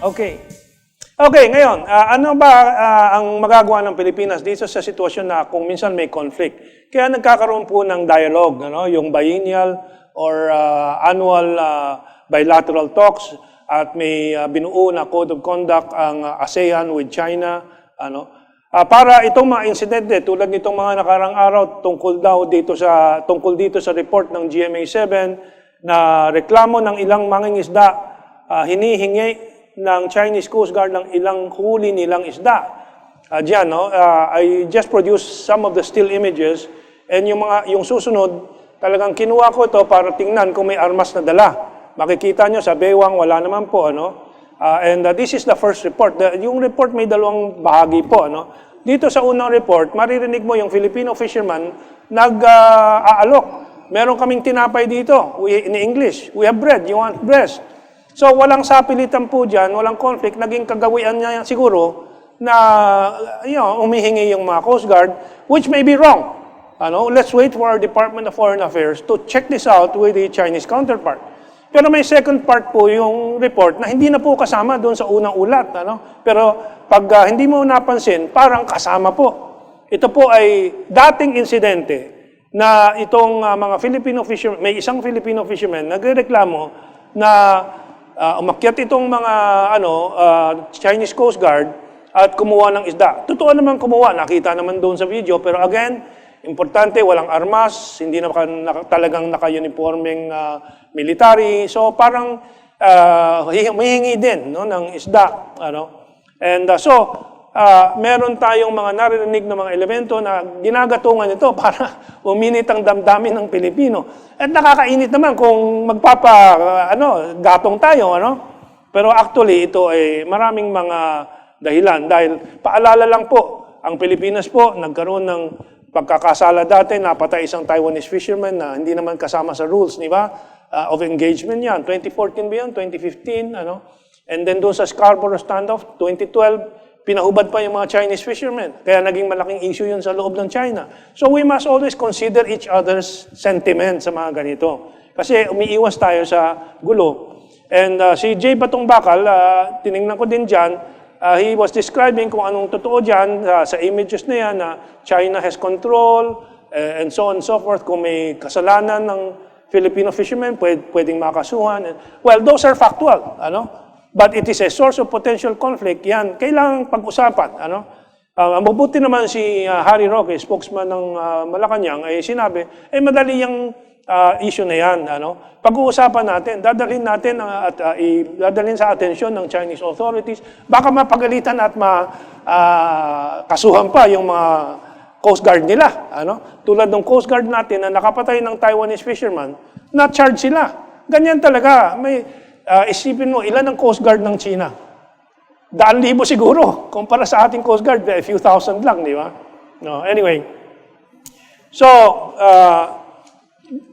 Okay. Okay, ngayon, ah, ano ba ah, ang magagawa ng Pilipinas dito sa sitwasyon na kung minsan may conflict? Kaya nagkakaroon po ng dialogue, ano, yung biennial or ah, annual ah, bilateral talks at may ah, binuo na code of conduct ang ASEAN with China, ano, Ah, para itong mga insidente tulad nitong mga nakarang araw tungkol daw dito sa tungkol dito sa report ng GMA7 na reklamo ng ilang mangingisda ah, hinihingi ng Chinese Coast Guard ng ilang huli nilang isda. Uh, diyan, no? Ah, I just produced some of the still images and yung mga yung susunod talagang kinuha ko ito para tingnan kung may armas na dala. Makikita nyo sa Bewang wala naman po ano. Uh, and uh, this is the first report. The, yung report may dalawang bahagi po. Ano? Dito sa unang report, maririnig mo yung Filipino fisherman nag-aalok. Meron kaming tinapay dito we, in English. We have bread. You want bread? So walang sapilitan po dyan, walang conflict. Naging kagawian niya siguro na you know, umihingi yung mga Coast Guard, which may be wrong. Ano, let's wait for our Department of Foreign Affairs to check this out with the Chinese counterpart. Pero may second part po yung report na hindi na po kasama doon sa unang ulat. Ano? Pero pag ah, hindi mo napansin, parang kasama po. Ito po ay dating insidente na itong ah, mga Filipino fishermen, may isang Filipino fisherman nagrereklamo na ah, umakyat itong mga ano ah, Chinese Coast Guard at kumuha ng isda. Totoo naman kumuha, nakita naman doon sa video, pero again, importante, walang armas, hindi na naka, talagang naka-uniforming ah, military. So parang uh, humihingi din no, ng isda. Ano? And uh, so, ah, meron tayong mga naririnig na mga elemento na ginagatungan ito para uminit ang damdamin ng Pilipino. At nakakainit naman kung magpapa, ah, ano, gatong tayo, ano? Pero actually, ito ay maraming mga dahilan. Dahil paalala lang po, ang Pilipinas po nagkaroon ng pagkakasala dati, napatay isang Taiwanese fisherman na hindi naman kasama sa rules, di ba? Ah, of engagement yan. 2014 ba yan? 2015, ano? And then doon sa Scarborough standoff, 2012, pinahubad pa yung mga Chinese fishermen. Kaya naging malaking issue yun sa loob ng China. So we must always consider each other's sentiment sa mga ganito. Kasi umiiwas tayo sa gulo. And uh, si Jay Batong Bakal, uh, tiningnan ko din dyan, uh, he was describing kung anong totoo dyan uh, sa images na yan na China has control uh, and so on and so forth. Kung may kasalanan ng Filipino fishermen, pwed, pwedeng makasuhan. Well, those are factual. Ano? But it is a source of potential conflict. Yan, kailangang pag-usapan. Ano? Uh, mabuti naman si uh, Harry Roque, spokesman ng uh, Malacanang, ay sinabi, eh madali yung uh, issue na yan. Ano? Pag-uusapan natin, dadalhin natin uh, at uh, dadalhin sa atensyon ng Chinese authorities. Baka mapagalitan at ma, uh, kasuhan pa yung mga Coast Guard nila. Ano? Tulad ng Coast Guard natin na nakapatay ng Taiwanese fisherman, na-charge sila. Ganyan talaga. May, uh, isipin mo, ilan ang Coast Guard ng China? Daan libo siguro. Kumpara sa ating Coast Guard, a few thousand lang, di ba? No, anyway. So, uh,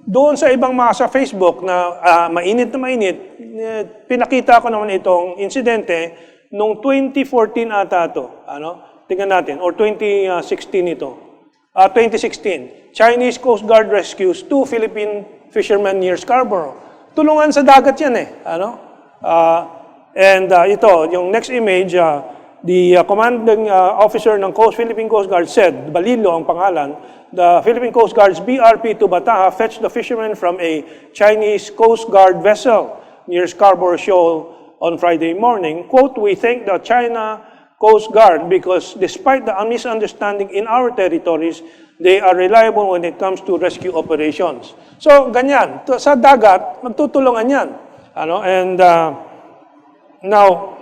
doon sa ibang mga sa Facebook na ah, mainit na mainit, eh, pinakita ko naman itong insidente nung 2014 ata to. Ano? Tingnan natin. Or 2016 ito. Ah, 2016. Chinese Coast Guard rescues two Philippine fishermen near Scarborough. Tulungan sa dagat yan eh. Ano? Ah, and ah, ito, yung next image, ah, the ah, commanding ah, officer ng Coast, Philippine Coast Guard said, Balilo ang pangalan, the Philippine Coast Guard's BRP to Bataha fetched the fishermen from a Chinese Coast Guard vessel near Scarborough Shoal on Friday morning. Quote, we thank the China Coast Guard because despite the misunderstanding in our territories, they are reliable when it comes to rescue operations. So, ganyan. Sa dagat, magtutulungan yan. Ano? And uh, now,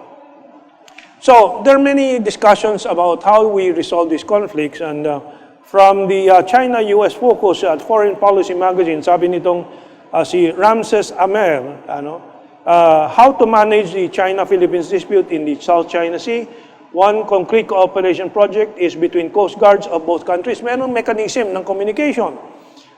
so there are many discussions about how we resolve these conflicts and uh, from the uh, China-US focus at Foreign Policy Magazine, sabi nitong uh, si Ramses Amer, ano, uh, how to manage the China-Philippines dispute in the South China Sea. One concrete cooperation project is between coast guards of both countries. Meron mechanism ng communication.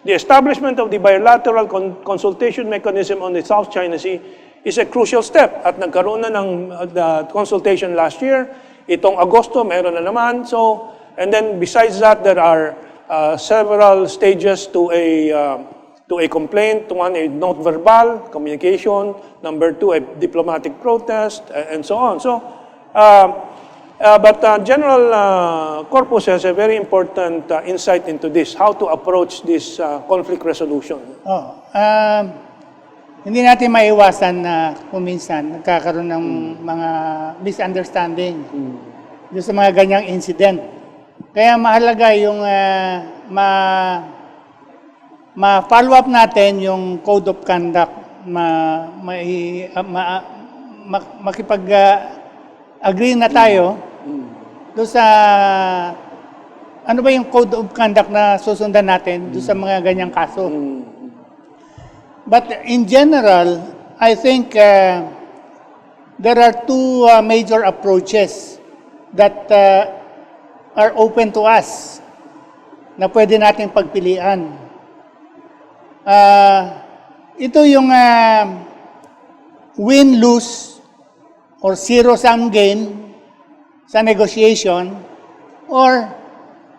The establishment of the bilateral con- consultation mechanism on the South China Sea is a crucial step at nagkaroon na ng uh, consultation last year. Itong Agosto, meron na naman. So, and then besides that, there are uh, several stages to a uh, to a complaint, one a note verbal communication, number two a diplomatic protest, and so on. So, uh, uh, but uh, General uh, Corpus has a very important uh, insight into this, how to approach this uh, conflict resolution. Oh, um, hindi natin maiwasan na kuminsan nagkakaroon ng mga misunderstanding doon sa mga ganyang incident. Kaya mahalaga yung ah, ma ma-follow up natin yung code of conduct, ma, ma, ma, ma, makipag ah, agree na tayo doon sa ano ba yung code of conduct na susundan natin doon sa mga ganyang kaso. But in general, I think uh, there are two uh, major approaches that uh, are open to us na pwede nating pagpilian. Uh, ito yung uh, win-lose or zero-sum gain sa negotiation or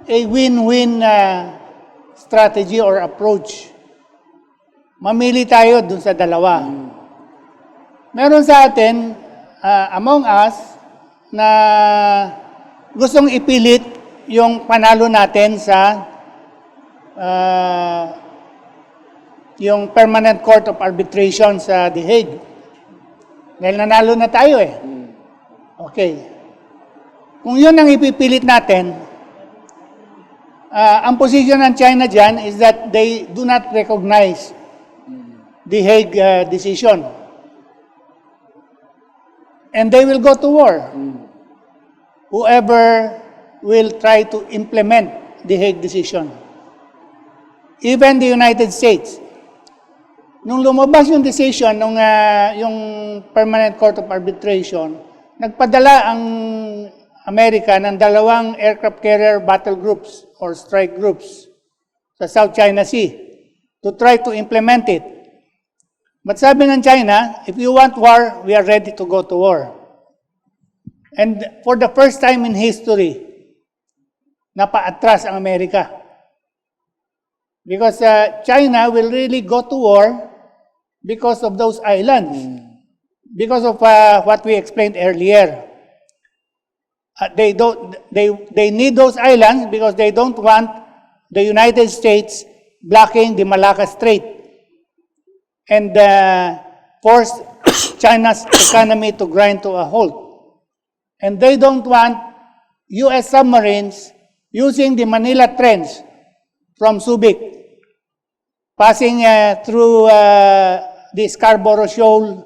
a win-win uh, strategy or approach. Mamili tayo dun sa dalawa. Meron sa atin, ah, among us, na gustong ipilit yung panalo natin sa ah, yung Permanent Court of Arbitration sa The Hague. Dahil nanalo na tayo eh. Okay. Kung yun ang ipipilit natin, ah, ang position ng China dyan is that they do not recognize the Hague uh, decision. And they will go to war. Whoever will try to implement the Hague decision. Even the United States. Nung lumabas yung decision ng yung Permanent Court of Arbitration, nagpadala ang Amerika ng dalawang aircraft carrier battle groups or strike groups sa South China Sea to try to implement it. But sabi ng China, if you want war, we are ready to go to war. And for the first time in history, napaatras ang Amerika. Because uh, China will really go to war because of those islands. Because of uh, what we explained earlier. Uh, they don't they they need those islands because they don't want the United States blocking the Malacca Strait and uh, force China's economy to grind to a halt. And they don't want US submarines using the Manila Trench from Subic, passing uh, through uh, the Scarborough Shoal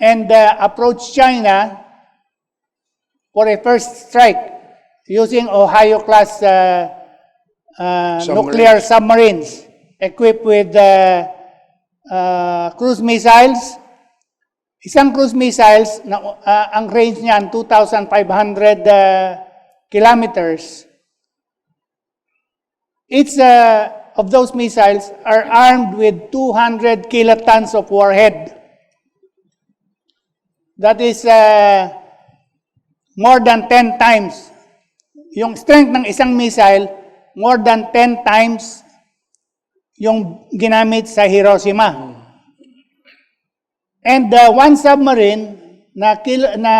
and uh, approach China for a first strike using Ohio class uh, uh, Submarines. nuclear submarines equipped with uh, uh, cruise missiles. Isang cruise missiles na uh, ang range niyan 2,500 uh, kilometers. Each uh, of those missiles are armed with 200 kilotons of warhead. That is uh, more than 10 times. Yung strength ng isang missile, more than 10 times yung ginamit sa Hiroshima. And uh, one submarine na, kil- na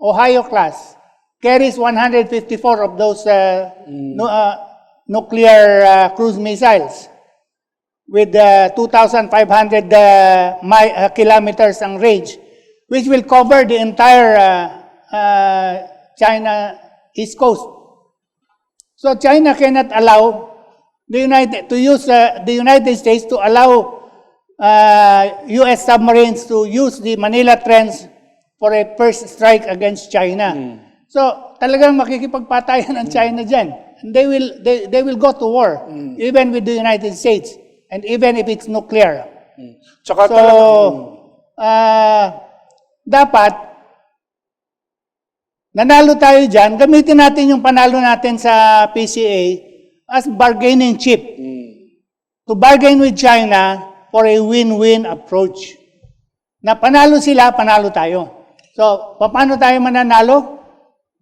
Ohio class carries 154 of those uh, nu- uh, nuclear uh, cruise missiles with uh, 2,500 uh, mi- uh, kilometers ang range, which will cover the entire uh, uh, China East Coast. So China cannot allow the United to use uh, the United States to allow uh, U.S. submarines to use the Manila Trench for a first strike against China. So talagang makikipagpatayan ang China diyan. They will they, they will go to war even with the United States and even if it's nuclear. Tsaka So talagang- ah dapat nanalo tayo diyan, gamitin natin yung panalo natin sa PCA as bargaining chip to bargain with China for a win-win approach. Na panalo sila, panalo tayo. So, paano tayo mananalo?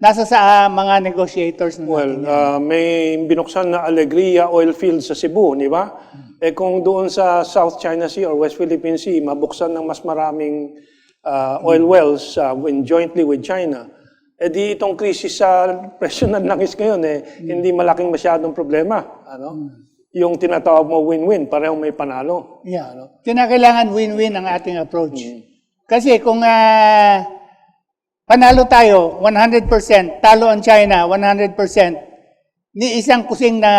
Nasa sa ah, mga negotiators na Well, natin. uh, may binuksan na Alegria oil field sa Cebu, di ba? Eh kung doon sa South China Sea or West Philippine Sea, mabuksan ng mas maraming uh, oil wells uh, when jointly with China, eh di itong krisis sa presyo ng langis ngayon, eh, hindi malaking masyadong problema. Ano? Yung tinatawag mo win-win, parehong may panalo. Yeah. Kinakailangan win-win ang ating approach. Kasi kung ah, panalo tayo 100%, talo ang China 100%, ni isang kusing na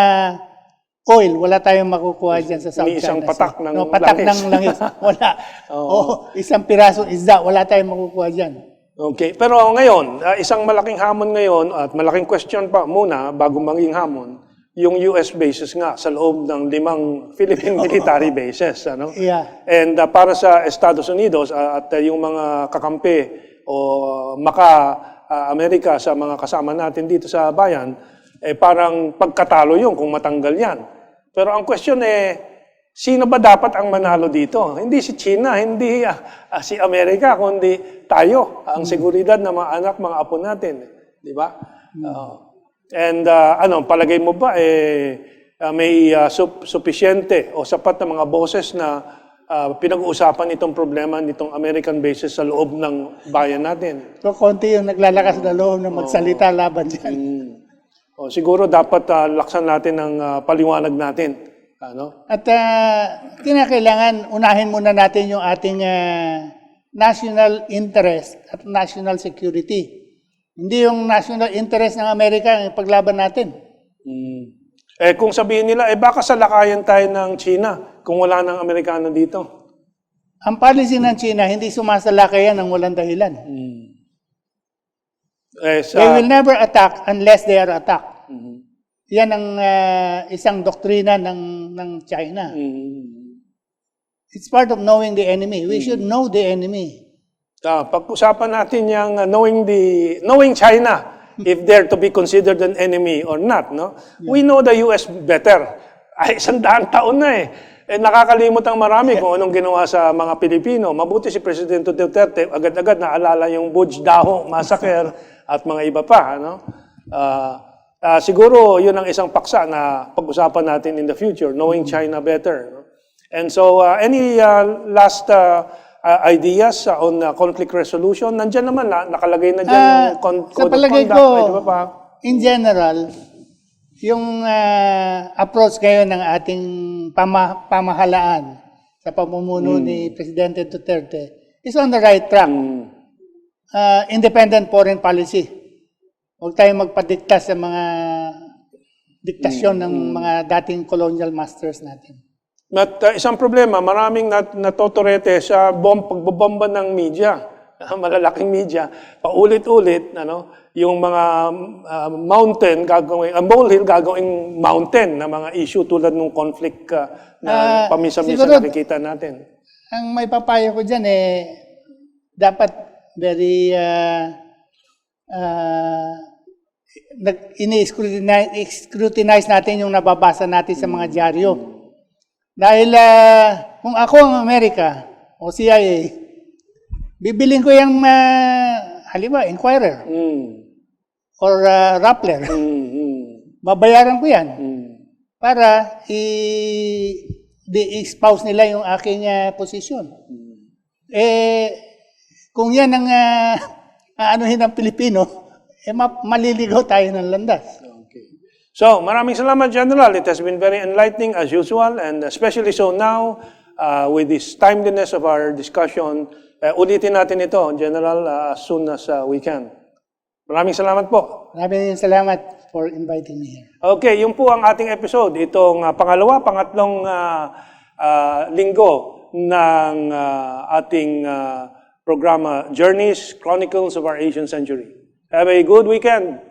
oil, wala tayong makukuha dyan sa South Ni isang China patak ng no, patak langis. ng langis. Wala. O isang pirasong isda, wala tayong makukuha dyan. Okay, pero ngayon, uh, isang malaking hamon ngayon at malaking question pa muna bago maging hamon, yung US bases nga sa loob ng limang Philippine military bases, ano? Yeah. And uh, para sa Estados Unidos uh, at uh, yung mga kakampi o maka uh, Amerika sa mga kasama natin dito sa bayan, eh parang pagkatalo yun kung matanggal yan. Pero ang question eh, sino ba dapat ang manalo dito? Hindi si China, hindi ah, ah, si Amerika, kundi tayo, ang seguridad ng mga anak, mga apo natin. Di ba? Oo. and ah, ano, palagay mo ba eh, ah, may ah, sup- supisyente o sapat na mga boses na ah, pinag-uusapan itong problema nitong American bases sa loob ng bayan natin? So, konti yung naglalakas na loob na magsalita laban dyan. O, siguro dapat ah, laksan natin ang ah, paliwanag natin. Ano? At ah, kinakailangan unahin muna natin yung ating ah, national interest at national security. Hindi yung national interest ng Amerika ang paglaban natin. Mm. Eh kung sabihin nila, eh baka salakayan tayo ng China kung wala ng Amerikano dito. Ang policy ng China, hindi sumasalakayan ng walang dahilan. Eh, They sa, will never attack unless they are attacked. Yan ang ah, isang doktrina ng, ng China. Mm. It's part of knowing the enemy. We should know the enemy. Ah, pag-usapan natin yung uh, knowing the knowing China if they're to be considered an enemy or not, no? We know the US better. Ay, isang daang taon na eh. Eh, nakakalimot ang marami kung anong ginawa sa mga Pilipino. Mabuti si Presidente Duterte, agad-agad naalala yung Budge Daho massacre at mga iba pa, ano? Ah, ah, siguro yun ang isang paksa na pag-usapan natin in the future, knowing China better. No? And so, uh, any uh, last uh, uh, ideas uh, on uh, conflict resolution? Nandiyan naman, na, nakalagay na dyan Ah, yung con- sa code of conduct. ko, pa? in general, yung ah, approach ngayon ng ating pama- pamahalaan sa pamumuno ni Presidente Duterte is on the right track. Ah, independent foreign policy. Huwag tayong magpadikta sa mga diktasyon ng mga dating colonial masters natin. At uh, isang problema, maraming nat natotorete sa bomb pagbobomba ng media, malalaking media, paulit-ulit, ano, yung mga uh, mountain gagawin, uh, molehill gagawing mountain na mga issue tulad ng conflict uh, na Ah, paminsan-minsan nakikita natin. Ang may papayo ko dyan eh, dapat very uh, uh, nag ini-scrutinize scrutinize natin yung nababasa natin sa mga dyaryo. Dahil ah, kung ako ang Amerika o CIA, bibiling ko yung uh, halimbawa, Inquirer Mm. or uh, Rappler. Mm, mm, Babayaran ko yan mm. para i- di-expose nila yung aking ah, posisyon. Eh, kung yan ang uh, aanuhin ng Pilipino, eh ma- maliligaw tayo ng landas. So, maraming salamat, General. It has been very enlightening as usual, and especially so now, uh, with this timeliness of our discussion, uh, ulitin natin ito, General, uh, as soon as uh, we can. Maraming salamat po. Maraming salamat for inviting me here. Okay, yun po ang ating episode. Itong uh, pangalawa, pangatlong uh, uh, linggo ng uh, ating uh, programa, Journeys, Chronicles of Our Asian Century. Have a good weekend.